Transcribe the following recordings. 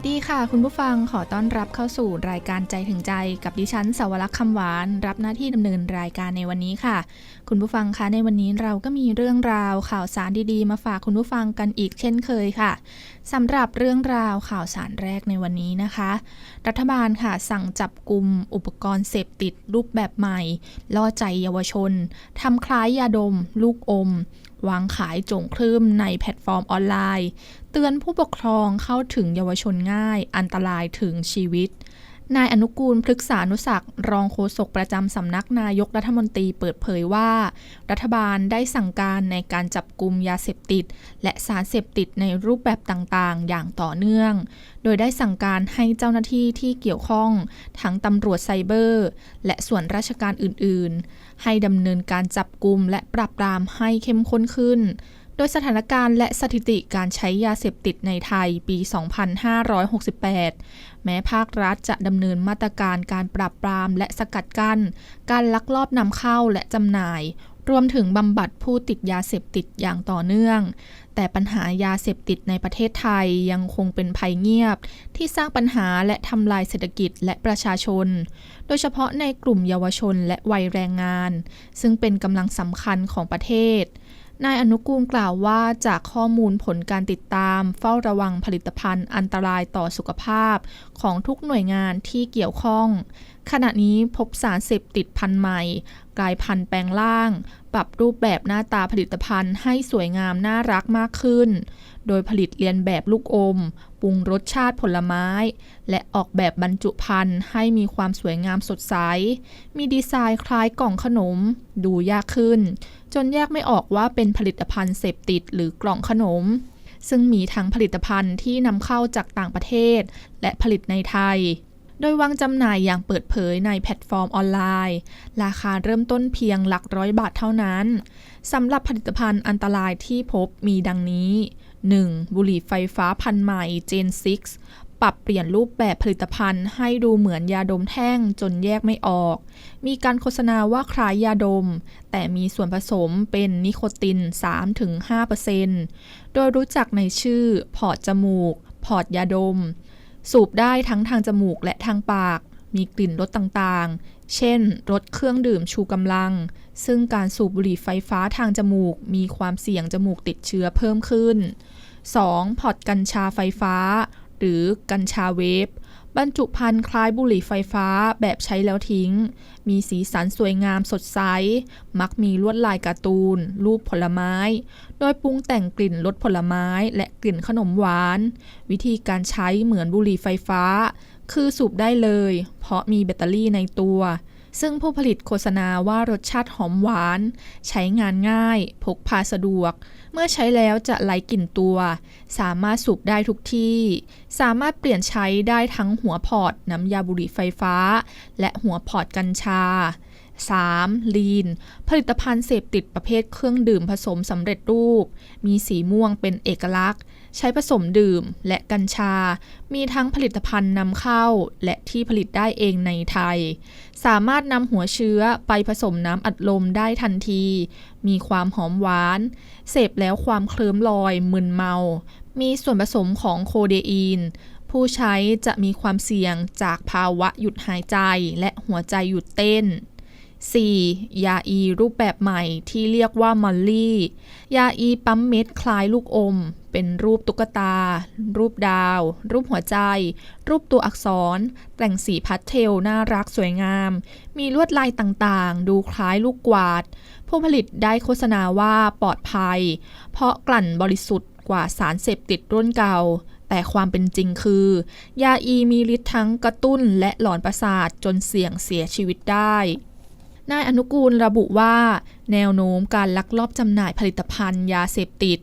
วัสดี ค่ะคุณผู้ฟังขอต้อนรับเข้าสู่รายการใจถึงใจ กับดิฉันสาวรักษ์คำหวาน รับหน้าที่ดำเนินรายการในวันนี้ค่ะ คุณผู้ฟังคะในวันนี้เราก็มีเรื่องราวข่าวสารดีๆ มาฝากคุณผู้ฟังกันอีกเช่นเคยค่ะสำหรับเรื่องราวข่าวสารแรกในวันนี้นะคะ รัฐบาลค่ะสั่งจับกลุ่มอุปกรณ์เสพติดรูปแบบใหม่ ล่อใจเยาวชนทำคล้ายยาดม ลูกอมวางขายจงคลื่มในแพลตฟอร์มออนไลน์ เตือนผู้ปกครองเข้าถึงเยาวชนง่ายอันตรายถึงชีวิต นายอนุกูลพฤกษานุศักรองโฆษกประจำสำนักนายกรัฐมนตรีเปิดเผยว่า รัฐบาลได้สั่งการในการจับกลุ่มยาเสพติด และสารเสพติดในรูปแบบต่างๆ อย่างต่อเนื่อง โดยได้สั่งการให้เจ้าหน้าที่ที่เกี่ยวข้อง ทั้งตำรวจไซเบอร์ และส่วนราชการอื่นๆ ให้ดำเนินการจับกลุ่มและปราบปรามให้เข้มข้นขึ้น โดยสถานการณ์และสถิติการใช้ยาเสพติดในไทยปี 2568 แม้ภาครัฐจะดำเนินมาตรการการปราบปรามและสกัดกั้น การลักลอบนำเข้าและจำหน่าย รวมถึงบำบัดผู้ติดยาเสพติดอย่างต่อเนื่อง แต่ปัญหายาเสพติดในประเทศไทยยังคงเป็นภัยเงียบ ที่สร้างปัญหาและทำลายเศรษฐกิจและประชาชน โดยเฉพาะในกลุ่มเยาวชนและวัยแรงงาน ซึ่งเป็นกำลังสำคัญของประเทศ นายอนุกูลกล่าวว่าจากข้อมูลผลการติดตาม เฝ้าระวังผลิตภัณฑ์อันตรายต่อสุขภาพของทุกหน่วยงานที่เกี่ยวข้อง ขณะนี้พบสารเสพติดพันธุ์ใหม่ กลายพันธุ์แปลงล่าง ปรับรูปแบบหน้าตาผลิตภัณฑ์ให้สวยงามน่ารักมากขึ้น โดยผลิตเลียนแบบลูกอม ปรุงรสชาติผลไม้ และออกแบบบรรจุภัณฑ์ให้มีความสวยงามสดใส มีดีไซน์คล้ายกล่องขนม ดูยากขึ้น จนแยกไม่ออกว่าเป็นผลิตภัณฑ์เสพติดหรือกล่องขนมซึ่งมีทั้งผลิตภัณฑ์ที่นำเข้าจากต่างประเทศ และผลิตในไทย โดยวางจำหน่ายอย่างเปิดเผยในแพลตฟอร์มออนไลน์ ราคาเริ่มต้นเพียงหลักร้อยบาทเท่านั้น สำหรับผลิตภัณฑ์อันตรายที่พบมีดังนี้ 1. บุหรี่ไฟฟ้าพันใหม่ Gen 6ปรับเปลี่ยนรูปแบบผลิตภัณฑ์ให้ดูเหมือนยาดมแท่งจนแยกไม่ออก มีการโฆษณาว่าคล้ายยาดม แต่มีส่วนผสมเป็นนิโคติน 3-5%โดยรู้จักในชื่อ พอร์ตจมูก พอร์ตยาดม สูบได้ทั้งทางจมูกและทางปาก มีกลิ่นรสต่างๆ เช่น รสเครื่องดื่มชูกำลัง ซึ่งการสูบบุหรี่ไฟฟ้าทางจมูก มีความเสี่ยงจมูกติดเชื้อเพิ่มขึ้น 2. พอร์ตกัญชาไฟฟ้า หรือกัญชาเวฟ บรรจุภัณฑ์คล้ายบุหรี่ไฟฟ้าแบบใช้แล้วทิ้ง มีสีสันสวยงามสดใส มักมีลวดลายการ์ตูน รูปผลไม้ โดยปรุงแต่งกลิ่นรสผลไม้และกลิ่นขนมหวาน วิธีการใช้เหมือนบุหรี่ไฟฟ้า คือสูบได้เลย เพราะมีแบตเตอรี่ในตัว ซึ่งผู้ผลิตโฆษณาว่ารสชาติหอมหวาน ใช้งานง่าย พกพาสะดวก เมื่อใช้แล้วจะไหลกลิ่นตัว สามารถสูบได้ทุกที่ สามารถเปลี่ยนใช้ได้ทั้งหัวพอร์ตน้ำยาบุหรี่ไฟฟ้า และหัวพอร์ตกัญชา 3. ลีน ผลิตภัณฑ์เสพติดประเภทเครื่องดื่มผสมสำเร็จรูป มีสีม่วงเป็นเอกลักษณ์ ใช้ผสมดื่มและกัญชา มีทั้งผลิตภัณฑ์นำเข้า และที่ผลิตได้เองในไทย สามารถนำหัวเชื้อไปผสมน้ำอัดลมได้ทันที มีความหอมหวาน เสพแล้วความเคลิ้มลอยมึนเมา มีส่วนผสมของโคเดอีนผู้ใช้จะมีความเสี่ยงจากภาวะหยุดหายใจและหัวใจหยุดเต้น 4. ยาอีรูปแบบใหม่ที่เรียกว่ามอลลี่ ยาอีปั๊มเม็ดคล้ายลูกอม เป็นรูปตุ๊กตา รูปดาว รูปหัวใจ รูปตัวอักษร แต่งสีพาสเทลน่ารักสวยงาม มีลวดลายต่างๆ ดูคล้ายลูกกวาด ผู้ผลิตได้โฆษณาว่าปลอดภัย เพราะกลั่นบริสุทธิ์กว่าสารเสพติดรุ่นเก่าแต่ความเป็นจริงคือ ยาอีมีฤทธิ์ทั้งกระตุ้นและหลอนประสาทจนเสี่ยงเสียชีวิตได้ นายอนุกูลระบุว่า แนวโน้มการลักลอบจำหน่ายผลิตภัณฑ์ยาเสพติด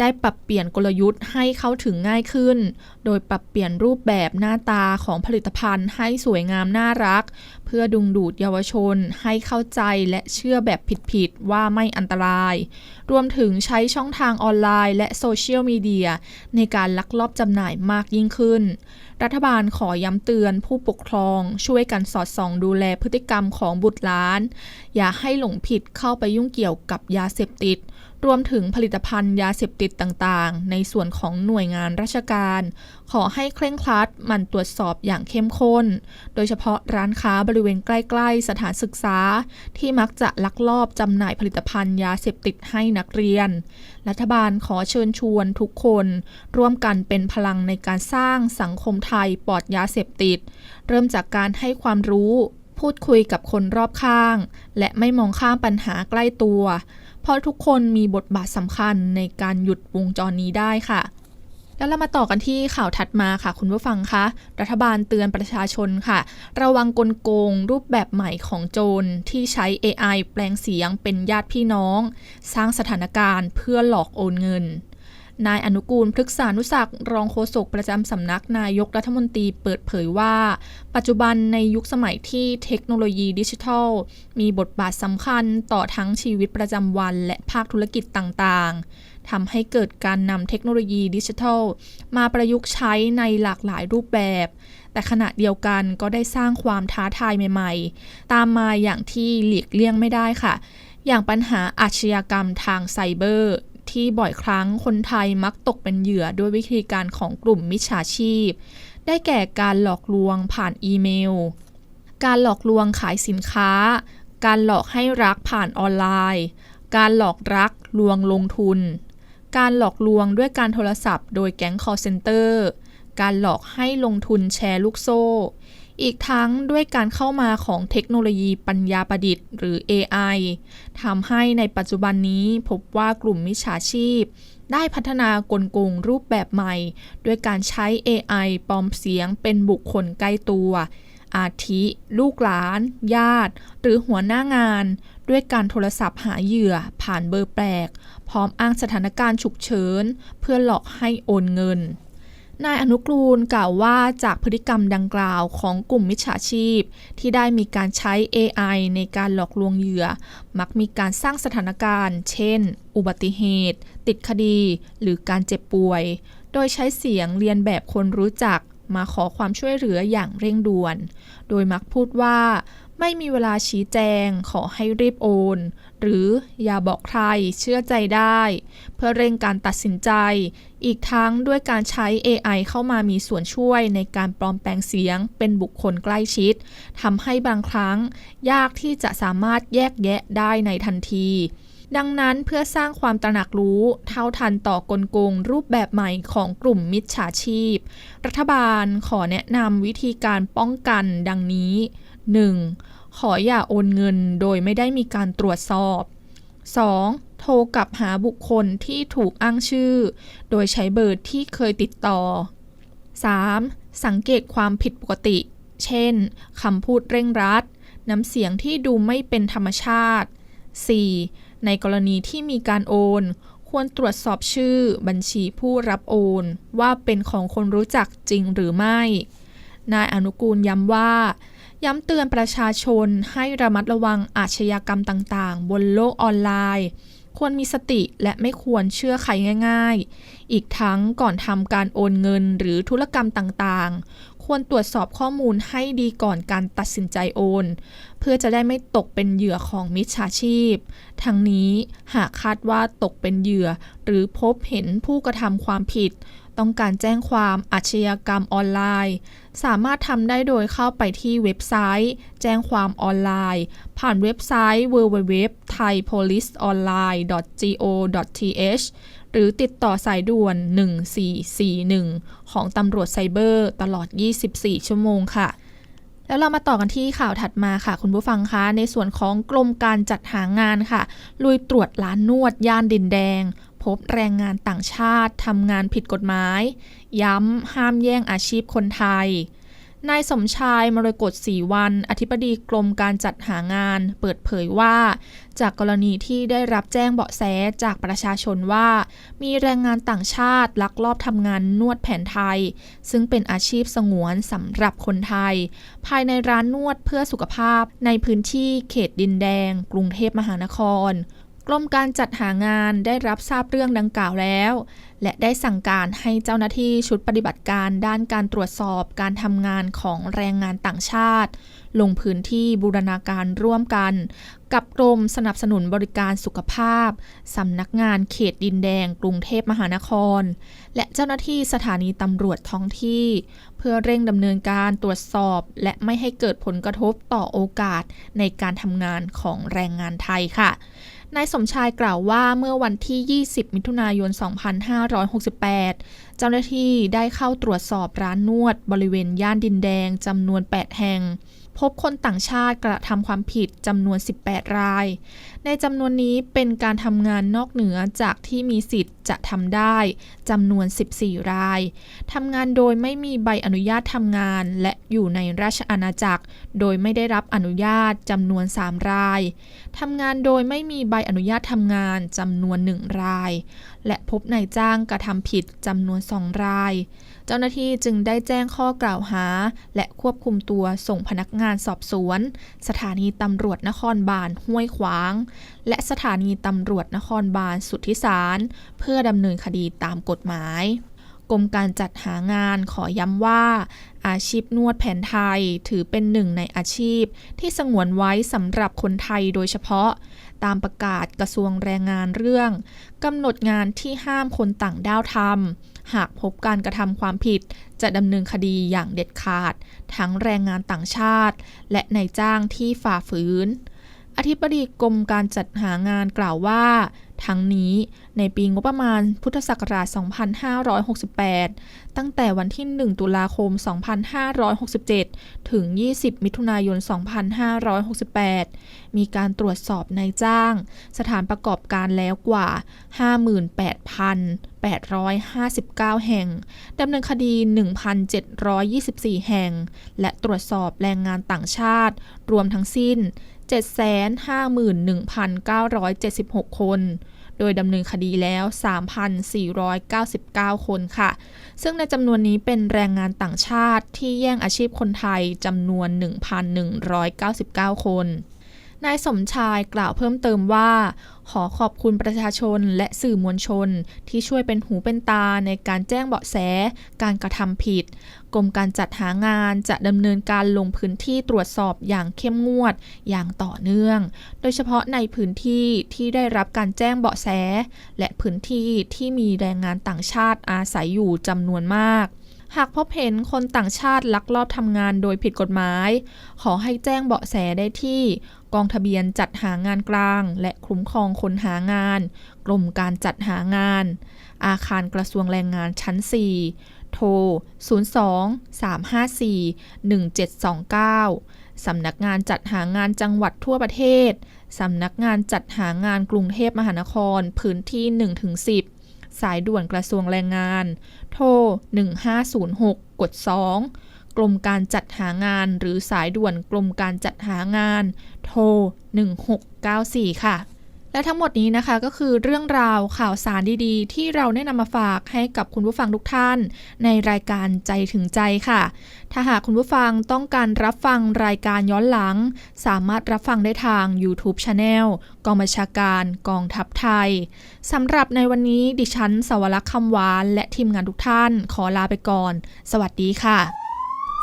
ได้ปรับเปลี่ยนกลยุทธ์ให้เข้าถึงง่ายขึ้น โดยปรับเปลี่ยนรูปแบบหน้าตาของผลิตภัณฑ์ให้สวยงามน่ารัก เพื่อดึงดูดเยาวชนให้เข้าใจและเชื่อแบบผิดๆว่าไม่อันตราย รวมถึงใช้ช่องทางออนไลน์และโซเชียลมีเดียในการลักลอบจำหน่ายมากยิ่งขึ้น รัฐบาลขอย้ำเตือนผู้ปกครองช่วยกันสอดส่องดูแลพฤติกรรมของบุตรหลาน อย่าให้หลงผิดเข้าไปยุ่งเกี่ยวกับยาเสพติด รวมถึงผลิตภัณฑ์ยาเสพติดต่างๆ ในส่วนของหน่วยงานราชการ ขอให้เคร่งครัดมันตรวจสอบอย่างเข้มข้น โดยเฉพาะร้านค้าบริเวณใกล้ๆ สถานศึกษา ที่มักจะลักลอบจำหน่ายผลิตภัณฑ์ยาเสพติดให้นักเรียน รัฐบาลขอเชิญชวนทุกคน ร่วมกันเป็นพลังในการสร้างสังคมไทยปลอดยาเสพติด เริ่มจากการให้ความรู้พูดคุยกับคนรอบข้าง และไม่มองข้ามปัญหาใกล้ตัว เพราะทุกคนมีบทบาทสำคัญในการหยุดวงจรนี้ได้ค่ะ แล้วเรามาต่อกันที่ข่าวถัดมาค่ะ คุณผู้ฟังคะรัฐบาลเตือนประชาชนค่ะ ระวังกลโกงรูปแบบใหม่ของโจรที่ใช้ AI แปลงเสียงเป็นญาติพี่น้อง สร้างสถานการณ์เพื่อหลอกโอนเงิน นายอนุกูลพฤกษานุศักดิ์รองโฆษกประจำสำนักนายกรัฐมนตรีเปิดเผยว่า ปัจจุบันในยุคสมัยที่เทคโนโลยีดิจิทัล มีบทบาทสำคัญต่อทั้งชีวิตประจำวันและภาคธุรกิจต่างๆทำให้เกิดการนำเทคโนโลยีดิจิทัล มาประยุกต์ใช้ในหลากหลายรูปแบบ แต่ขณะเดียวกันก็ได้สร้างความท้าทายใหม่ๆ ตามมาอย่างที่หลีกเลี่ยงไม่ได้ค่ะอย่างปัญหาอาชญากรรมทางไซเบอร์ ที่บ่อยครั้งคนไทยมักตกเป็นเหยื่อด้วยวิธีการของกลุ่มมิจฉาชีพ ได้แก่การหลอกลวงผ่านอีเมล การหลอกลวงขายสินค้า การหลอกให้รักผ่านออนไลน์ การหลอกรักลวงลงทุน การหลอกลวงด้วยการโทรศัพท์ โดยแก๊ง call center การหลอกให้ลงทุนแชร์ลูกโซ่ อีกทั้งด้วยการเข้ามาของเทคโนโลยีปัญญาประดิษฐ์หรือ AI ทำให้ในปัจจุบันนี้พบว่ากลุ่มมิจฉาชีพ ได้พัฒนากลโกงรูปแบบใหม่ ด้วยการใช้ AI ปลอมเสียงเป็นบุคคลใกล้ตัว อาทิ ลูกหลาน ญาติ หรือหัวหน้างาน ด้วยการโทรศัพท์หาเหยื่อผ่านเบอร์แปลก พร้อมอ้างสถานการณ์ฉุกเฉิน เพื่อหลอกให้โอนเงิน นายอนุกูลกล่าวว่าจากพฤติกรรมดังกล่าวของกลุ่มมิจฉาชีพ ที่ได้มีการใช้ AI ในการหลอกลวงเหยื่อ มักมีการสร้างสถานการณ์ เช่น อุบัติเหตุ ติดคดี หรือการเจ็บป่วย โดยใช้เสียงเรียนแบบคนรู้จักมาขอความช่วยเหลืออย่างเร่งด่วน โดยมักพูดว่า ไม่มีเวลาชี้แจง ขอให้รีบโอน หรืออย่าบอกใครเชื่อใจได้ เพื่อเร่งการตัดสินใจอีกทั้งด้วยการใช้ AI เข้ามามีส่วนช่วยในการปลอมแปลงเสียง เป็นบุคคลใกล้ชิดทำให้บางครั้ง ยากที่จะสามารถแยกแยะได้ในทันที ดังนั้นเพื่อสร้างความตระหนักรู้ เท่าทันต่อกลโกงรูปแบบใหม่ของกลุ่มมิจฉาชีพ รัฐบาลขอแนะนำวิธีการป้องกันดังนี้ 1. ขออย่าโอนเงินโดยไม่ได้มีการตรวจสอบ 2. โทรกลับหาบุคคลที่ถูกอ้างชื่อ โดยใช้เบอร์ที่เคยติดต่อ 3. สังเกตความผิดปกติ เช่น คำพูดเร่งรัด น้ำเสียงที่ดูไม่เป็นธรรมชาติ 4. ในกรณีที่มีการโอน ควรตรวจสอบชื่อบัญชีผู้รับโอน ว่าเป็นของคนรู้จักจริงหรือไม่ นายอนุกูลย้ำว่า ย้ำเตือนประชาชนให้ระมัดระวังอาชญากรรมต่างๆ บนโลกออนไลน์ ควรมีสติและไม่ควรเชื่อใครง่าย ๆ อีกทั้งก่อนทำการโอนเงินหรือธุรกรรมต่างๆ ควรตรวจสอบข้อมูลให้ดีก่อนการตัดสินใจโอน เพื่อจะได้ไม่ตกเป็นเหยื่อของมิจฉาชีพ ทั้งนี้หากคาดว่าตกเป็นเหยื่อ หรือพบเห็นผู้กระทำความผิด ต้องการแจ้งความอาชญากรรมออนไลน์ สามารถทำได้โดยเข้าไปที่เว็บไซต์ แจ้งความออนไลน์ ผ่านเว็บไซต์ www.thaipoliceonline.go.th หรือติดต่อสายด่วน 1441 ของตำรวจไซเบอร์ ตลอด 24 ชั่วโมงค่ะแล้วเรามาต่อกันที่ข่าวถัดมาค่ะ คุณผู้ฟังคะ ในส่วนของกรมการจัดหางานค่ะ ลุยตรวจร้านนวดย่านดินแดง พบแรงงานต่างชาติทำงานผิดกฎหมาย ย้ำห้ามแย่งอาชีพคนไทย นายสมชายมรกตศรีวัน อธิบดีกรมการจัดหางาน เปิดเผยว่า จากกรณีที่ได้รับแจ้งเบาะแสจากประชาชนว่า มีแรงงานต่างชาติลักลอบทำงานนวดแผนไทย ซึ่งเป็นอาชีพสงวนสำหรับคนไทย ภายในร้านนวดเพื่อสุขภาพในพื้นที่เขตดินแดง กรุงเทพมหานคร กรมการจัดหางานได้รับทราบเรื่องดังกล่าวแล้ว และได้สั่งการให้เจ้าหน้าที่ชุดปฏิบัติการด้านการตรวจสอบการทำงานของแรงงานต่างชาติ ลงพื้นที่บูรณาการร่วมกัน กับกรมสนับสนุนบริการสุขภาพสำนักงานเขตดินแดงกรุงเทพมหานคร และเจ้าหน้าที่สถานีตำรวจท้องที่ เพื่อเร่งดำเนินการตรวจสอบ และไม่ให้เกิดผลกระทบต่อโอกาสในการทำงานของแรงงานไทยค่ะ นายสมชายกล่าวว่าเมื่อวันที่ 20 มิถุนายน 2568 เจ้าหน้าที่ได้เข้าตรวจสอบร้านนวดบริเวณย่านดินแดงจำนวน 8 แห่ง พบคนต่างชาติกระทำความผิดจำนวน 18 ราย ในจำนวนนี้เป็นการทำงานนอกเหนือจากที่มีสิทธิ์จะทำได้จำนวน 14 รายทำงานโดยไม่มีใบอนุญาตทำงาน และอยู่ในราชอาณาจักร โดยไม่ได้รับอนุญาตจำนวน 3 รายทำงานโดยไม่มีใบอนุญาตทำงานจำนวน 1 ราย และพบนายจ้างกระทำผิดจำนวน 2 ราย เจ้าหน้าที่จึงได้แจ้งข้อกล่าวหา และควบคุมตัวส่งพนักงานสอบสวน สถานีตำรวจนครบาลห้วยขวางและสถานีตำรวจนครบาลสุทธิสาร เพื่อดำเนินคดีตามกฎหมายกรมการจัดหางานขอย้ำว่า อาชีพนวดแผนไทยถือเป็นหนึ่งในอาชีพ ที่สงวนไว้สำหรับคนไทยโดยเฉพาะ ตามประกาศกระทรวงแรงงานเรื่องกำหนดงานที่ห้ามคนต่างด้าวทำหากพบการกระทำความผิด จะดำเนินคดีอย่างเด็ดขาด ทั้งแรงงานต่างชาติ และนายจ้างที่ฝ่าฝืน อธิบดีกรมการจัดหางานกล่าวว่า ทั้งนี้ในปีงบประมาณพุทธศักราช 2568 ตั้งแต่วันที่ 1 ตุลาคม 2567 ถึง 20 มิถุนายน 2568 มีการตรวจสอบนายจ้าง สถานประกอบการแล้วกว่า 58,859 แห่ง ดำเนินคดี 1,724 แห่ง และตรวจสอบแรงงานต่างชาติ รวมทั้งสิ้น 751,976 คน โดยดำเนินคดีแล้ว 3,499 คนค่ะ ซึ่งในจำนวนนี้เป็นแรงงานต่างชาติที่แย่งอาชีพคนไทยจำนวน 1,199 คนนายสมชายกล่าวเพิ่มเติมว่า ขอขอบคุณประชาชนและสื่อมวลชน ที่ช่วยเป็นหูเป็นตาในการแจ้งเบาะแส การกระทำผิด รมการจัดหางานจะดำเนินการลงพื้นที่ตรวจสอบอย่างเข้มงวดอย่างต่อเนื่อง โดยเฉพาะในพื้นที่ที่ได้รับการแจ้งเบาะแส และพื้นที่ที่มีแรงงานต่างชาติอาศัยอยู่จำนวนมากหากพบเห็นคนต่างชาติลักลอบทำงานโดยผิดกฎหมาย ขอให้แจ้งเบาะแสได้ที่ กองทะเบียนจัดหางานกลาง และคุ้มครองคนหางาน กรมการจัดหางาน อาคารกระทรวงแรงงานชั้น 4 โทร 02 354 1729 สำนักงานจัดหางานจังหวัดทั่วประเทศ สำนักงานจัดหางานกรุงเทพมหานครพื้นที่ 1-10 สายด่วนกระทรวงแรงงาน โทร 1506 กด 2 กรมการจัดหางานหรือสายด่วนกรมการจัดหางาน โทร 1694 ค่ะ และทั้งหมดนี้นะคะก็คือเรื่องราวข่าวสารดีๆ ที่เราได้นำมาฝากให้กับคุณผู้ฟังทุกท่าน ในรายการใจถึงใจค่ะ ถ้าหากคุณผู้ฟังต้องการรับฟังรายการย้อนหลัง สามารถรับฟังได้ทาง YouTube Channel กองบัญชาการกองทัพไทยสำหรับในวันนี้ดิฉันสวรักษ์คำหวาน และทีมงานทุกท่าน ขอลาไปก่อน สวัสดีค่ะ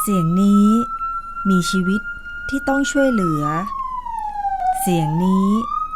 เสียงนี้มีชีวิตที่ต้องช่วยเหลือ เสียงนี้